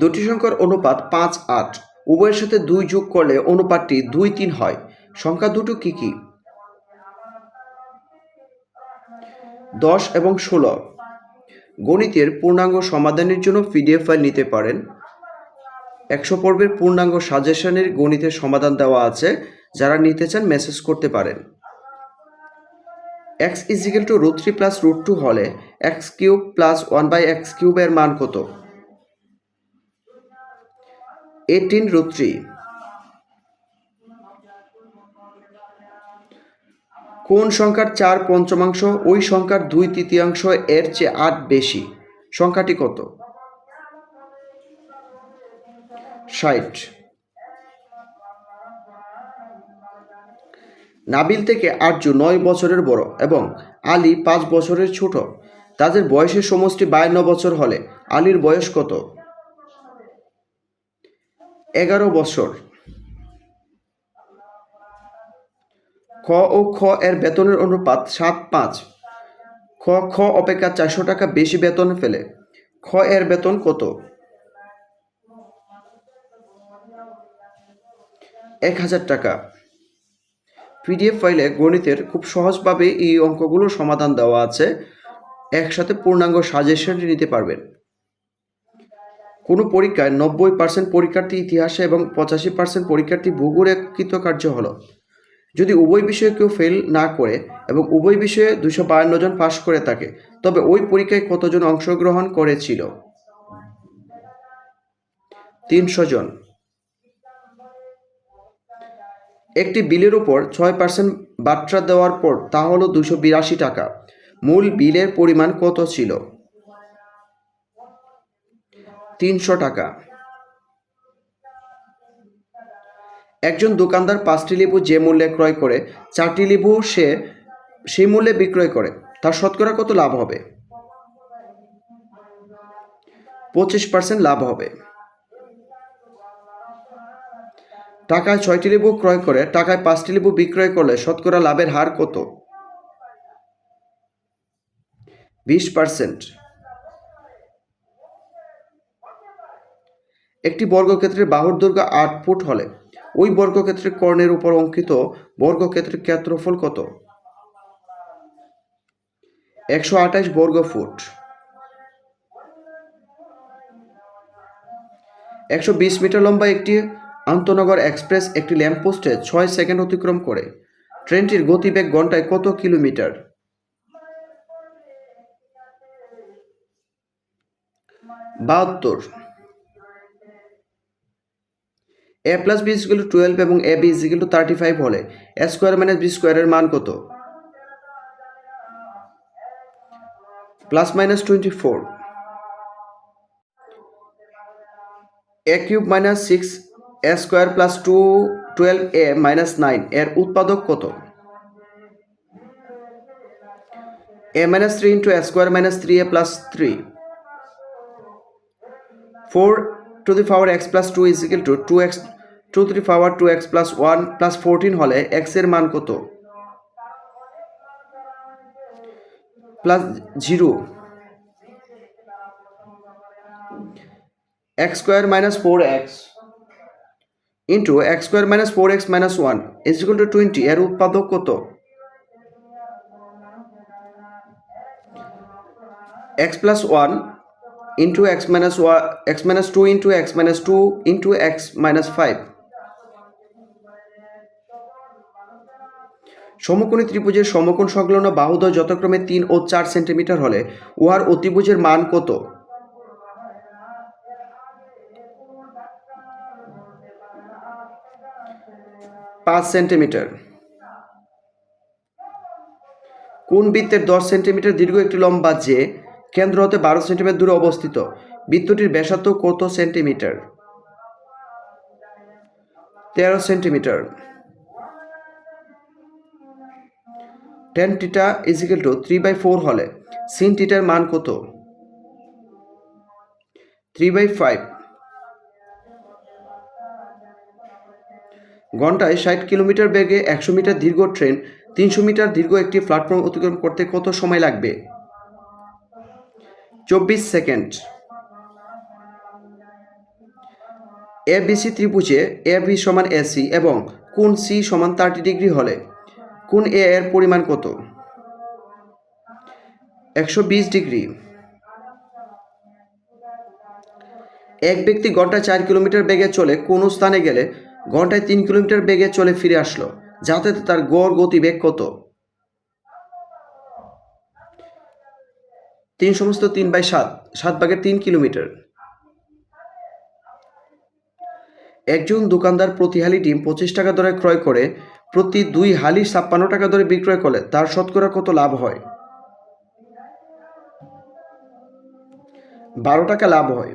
দুটি সংখ্যার অনুপাত পাঁচ আট। উভয়ের সাথে দুই যোগ করলে অনুপাতটি দুই তিন হয়। সংখ্যা দুটো কি কি? দশ এবং ষোলো। গণিতের পূর্ণাঙ্গ সমাধানের জন্য পিডিএফ ফাইল নিতে পারেন। একশো পর্বের পূর্ণাঙ্গ সাজেশনের গণিতের সমাধান দেওয়া আছে। যারা নিতে চান মেসেজ করতে পারেন। X equal to root three plus root two হলে x cube plus one by x কিউবের মান কত? এইটিন রুট থ্রি কোন সংখ্যার চার পঞ্চমাংশ, ওই সংখ্যার দুই তৃতীয়াংশ এর চেয়ে আট বেশি? সংখ্যাটি কত? ষাট। নাবিল থেকে আর্য নয় বছরের বড় এবং আলী পাঁচ বছরের ছোট। তাদের বয়সের সমষ্টি বায়ান্ন বছর হলে আলীর বয়স কত? এগারো বছর। খ ও খ এর বেতনের অনুপাত সাত পাঁচ। খ খ অপেক্ষা চারশো টাকা বেশি বেতন ফেলে খ এর বেতন কত? এক হাজার টাকা। পিডিএফ ফাইলে গণিতের খুব সহজভাবে এই অঙ্কগুলোর সমাধান দেওয়া আছে। একসাথে পূর্ণাঙ্গ সাজেশনটি নিতে পারবেন। কোনো পরীক্ষায় নব্বই পার্সেন্ট পরীক্ষার্থী ইতিহাসে এবং পঁচাশি পার্সেন্ট পরীক্ষার্থী ভূগোলে কৃতকার্য হলো। যদি উভয় বিষয়ে কেউ ফেল না করে এবং উভয় বিষয়ে দুশো বায়ান্ন জন পাশ করে থাকে, তবে ওই পরীক্ষায় কতজন অংশগ্রহণ করেছিল? তিনশো জন। একটি বিলের উপর ছয় পার্সেন্ট বাট্রা দেওয়ার পর তা হলো দুশো বিরাশি টাকা। মূল বিলের পরিমাণ কত ছিল? তিনশো টাকা। একজন দোকানদার পাঁচটি লেবু যে মূল্যে ক্রয় করে, চারটি লেবু সে সেই মূল্যে বিক্রয় করে, তার শতকরা কত লাভ হবে? পঁচিশ পার্সেন্ট লাভ হবে। টাকায় ছয়টি লেবু ক্রয় করে, টাকায় পাঁচটি লেবু বিক্রয় করলে শতকরা লাভের হার কত? বিশ পার্সেন্ট। একটি বর্গক্ষেত্রের বাহুর দৈর্ঘ্য আট ফুট হলে, ওই বর্গক্ষেত্রের কর্ণের উপর অঙ্কিত বর্গক্ষেত্রের ক্ষেত্রফল কত? একশো আঠাশ বর্গ ফুট। একশো বিশ মিটার লম্বা একটি আন্তনগর এক্সপ্রেস একটি ল্যাম্পপোস্টে ছয় সেকেন্ড অতিক্রম করে। ট্রেনটির গতিবেগ ঘন্টায় কত কিলোমিটার? বাহাত্তর। A plus b equal to twelve এবং a b equal to thirty five হলে এ স্কোয়ার মাইনাস বি স্কোয়ারের মান কত? Plus minus twenty four a cube minus six a square plus two twelve a minus nine এর উৎপাদক কত? A minus three into a square minus three a plus three four to the power x plus two is equal to two x two to the power two x plus one plus fourteen হলে এক্সের মান কত? Plus zero x square minus four x into x square minus four x minus one is equal to twenty এর উৎপাদক কত? X plus one into x minus one x minus two into x minus two into x minus five সমকোণী ত্রিভুজের সমকোণ সংলগ্ন বাহুদ্বয় যথাক্রমে তিন ও চার সেন্টিমিটার হলে উহার অতিভুজের মান কত? পাঁচ সেন্টিমিটার। কোন বৃত্তের দশ সেন্টিমিটার দীর্ঘ একটি লম্বা যে কেন্দ্র হতে বারো সেন্টিমিটার দূরে অবস্থিত। বৃত্তটির ব্যাসার্ধ কত সেন্টিমিটার? তেরো centimetre. Ten theta equal to three by four হলে সিন টিটার মান কত? থ্রি বাই ফাইভ ঘন্টায় ষাট কিলোমিটার বেগে একশো মিটার দীর্ঘ ট্রেন তিনশো মিটার দীর্ঘ একটি প্ল্যাটফর্ম অতিক্রম করতে কত সময় লাগবে? চব্বিশ সেকেন্ড। এ বিসি ত্রিভুজে এ বি সমান এসি এবং কোণ সি সমান থার্টি ডিগ্রি হলে কোণ এ এর পরিমাণ কত? একশো বিশ ডিগ্রি এক ব্যক্তি ঘন্টায় চার কিলোমিটার বেগে চলে কোনো স্থানে গেলে ঘন্টায় তিন কিলোমিটার বেগে চলে ফিরে আসলো, যাতে তার গড় গতিবেগ কত? তিন সমস্ত তিন বাই সাত সাত ভাগের তিন কিলোমিটার। একজন দোকানদার প্রতি হালি ডিম পঁচিশ টাকা দরে ক্রয় করে, প্রতি দুই হালি ছাপ্পান্ন টাকা দরে বিক্রয় করলে তার শতকরা কত লাভ হয়? বারো টাকা লাভ হয়।